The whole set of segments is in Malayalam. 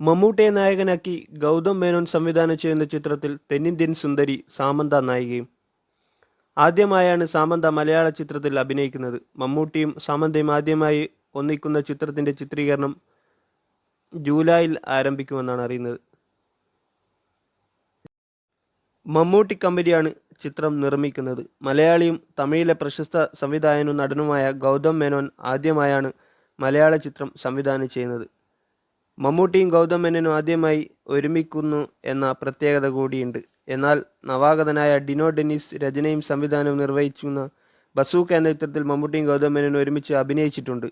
മമ്മൂട്ടിയെ നായകനാക്കി ഗൗതം മേനോൻ സംവിധാനം ചെയ്യുന്ന ചിത്രത്തിൽ തെന്നിന്ത്യൻ സുന്ദരി സാമന്ത നായികയും ആദ്യമായാണ് സാമന്ത മലയാള ചിത്രത്തിൽ അഭിനയിക്കുന്നത്. മമ്മൂട്ടിയും സാമന്തയും ആദ്യമായി ഒന്നിക്കുന്ന ചിത്രത്തിന്റെ ചിത്രീകരണം ജൂലൈയിൽ ആരംഭിക്കുമെന്നാണ് അറിയുന്നത്. മമ്മൂട്ടി കമ്പനിയാണ് ചിത്രം നിർമ്മിക്കുന്നത്. മലയാളിയും തമിഴിലെ പ്രശസ്ത സംവിധായകനും നടനുമായ ഗൗതം മേനോൻ ആദ്യമായാണ് മലയാള ചിത്രം സംവിധാനം ചെയ്യുന്നത്. മമ്മൂട്ടിയും ഗൗതം മേനോനും ആദ്യമായി ഒരുമിക്കുന്നു എന്ന പ്രത്യേകത കൂടിയുണ്ട്. എന്നാൽ നവാഗതനായ ഡിനോ ഡെന്നിസ് രചനയും സംവിധാനവും നിർവഹിക്കുന്ന ബസൂക്ക എന്ന ചിത്രത്തിൽ മമ്മൂട്ടിയും ഗൗതം മേനോനും ഒരുമിച്ച് അഭിനയിച്ചിട്ടുണ്ട്.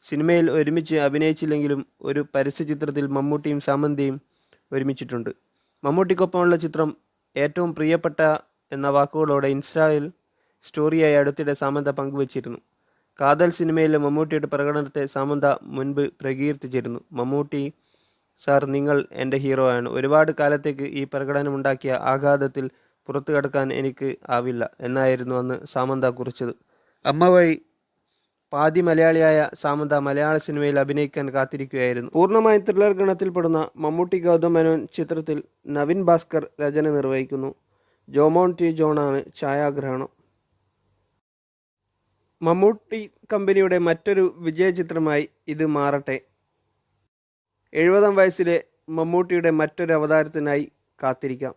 സിനിമയിൽ ഒരുമിച്ച് അഭിനയിച്ചില്ലെങ്കിലും ഒരു പരസ്യ ചിത്രത്തിൽ മമ്മൂട്ടിയും സാമന്തിയും ഒരുമിച്ചിട്ടുണ്ട്. മമ്മൂട്ടിക്കൊപ്പമുള്ള ചിത്രം ഏറ്റവും പ്രിയപ്പെട്ട എന്ന വാക്കുകളോടെ ഇൻസ്റ്റായിൽ സ്റ്റോറിയായി അടുത്തിടെ സാമന്ത പങ്കുവച്ചിരുന്നു. കാതൽ സിനിമയിലെ മമ്മൂട്ടിയുടെ പ്രകടനത്തെ സാമന്ത മുൻപ് പ്രകീർത്തിച്ചിരുന്നു. മമ്മൂട്ടി സാർ നിങ്ങൾ എന്റെ ഹീറോ ആണ്. ഒരുപാട് കാലത്തേക്ക് ഈ പ്രകടനമുണ്ടാക്കിയ ആഘാതത്തിൽ പുറത്തു കടക്കാൻ എനിക്ക് ആവില്ല എന്നായിരുന്നു അന്ന് സാമന്ത കുറിച്ചത്. അമ്മ വഴി പാതി മലയാളിയായ സാമന്ത മലയാള സിനിമയിൽ അഭിനയിക്കാൻ കാത്തിരിക്കുകയായിരുന്നു. പൂർണമായും ത്രില്ലർ ഗണത്തിൽപ്പെടുന്ന മമ്മൂട്ടി ഗൗതം മേനോൻ ചിത്രത്തിൽ നവീൻ ഭാസ്കർ രചന നിർവഹിക്കുന്നു. ജോമോൺ ടി. ജോണാണ് ഛായാഗ്രഹണം. മമ്മൂട്ടി കമ്പനിയുടെ മറ്റൊരു വിജയ ചിത്രമായി ഇത് മാറട്ടെ. എഴുപതാം വയസ്സിലെ മമ്മൂട്ടിയുടെ മറ്റൊരു അവതാരത്തിനായി കാത്തിരിക്കാം.